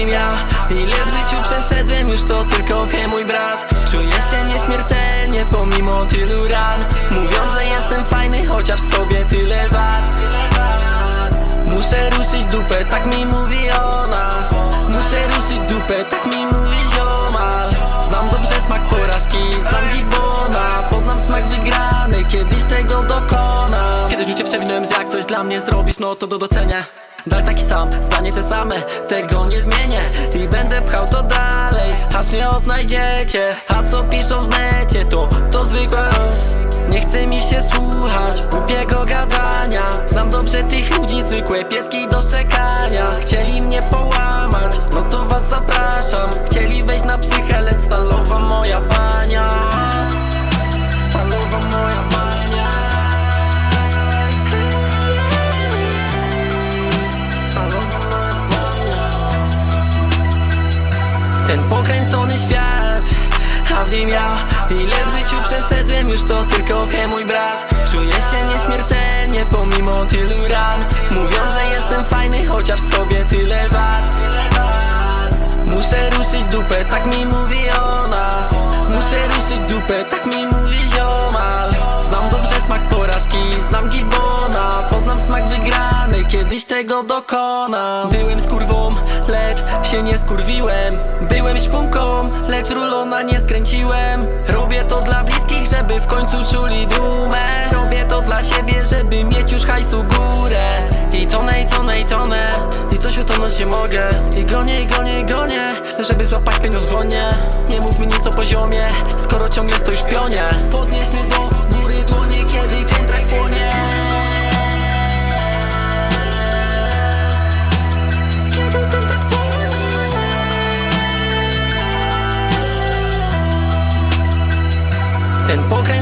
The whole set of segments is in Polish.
nim ja. Ile w życiu przeszedłem, już to tylko wie mój brat. Czuję się nieśmiertelnie pomimo tylu ran. Mówią, że jestem fajny, chociaż w sobie tyle wad. Muszę ruszyć dupę, tak mi mówi ona. Muszę ruszyć dupę, tak mi mówi ziomal Znam dobrze smak porażki, znam gibona. Poznam smak wygrany, kiedyś tego dokonam Kiedy życie przewinąłem, że jak coś dla mnie zrobisz, no to do docenia Dal taki sam, zdanie te same, tego nie zmienię. I będę pchał to dalej, aż mnie odnajdziecie. A co piszą w necie, to, to zwykłe. Nie chce mi się słuchać głupiego gadania. Znam dobrze tych ludzi, zwykłe pieski ten pokręcony świat. A w nim ja Ile w życiu przeszedłem już to tylko wie mój brat. Czuję się nieśmiertelnie pomimo tylu ran. Mówią, że jestem fajny chociaż w sobie tyle wad. Muszę ruszyć dupę, tak mi mówi ona. Muszę ruszyć dupę, tak mi mówi ziomal Znam dobrze smak porażki, znam gibona. Poznam smak wygrany, kiedyś tego dokonam. Byłem skurwą, lecz się nie skurwiłem. Byłem śpumką, lecz rulona nie skręciłem. Robię to dla bliskich, żeby w końcu czuli dumę. Robię to dla siebie, żeby mieć już hajsu górę. I tonę, i tonę, i tonę. I coś utonąć się mogę. I gonię, i gonię, i gonię Żeby złapać pieniądz w Nie mów mi nic o poziomie Skoro ciągle stoisz w pionie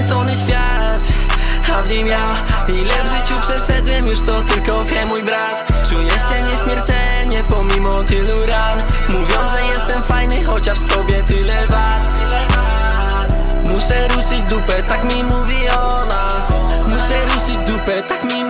stracony świat A w nim ja. Ile w życiu przeszedłem już to tylko wie mój brat. Czuję się nieśmiertelnie pomimo tylu ran. Mówią, że jestem fajny, chociaż w sobie tyle wad. Muszę ruszyć dupę, tak mi mówi ona. Muszę ruszyć dupę, tak mi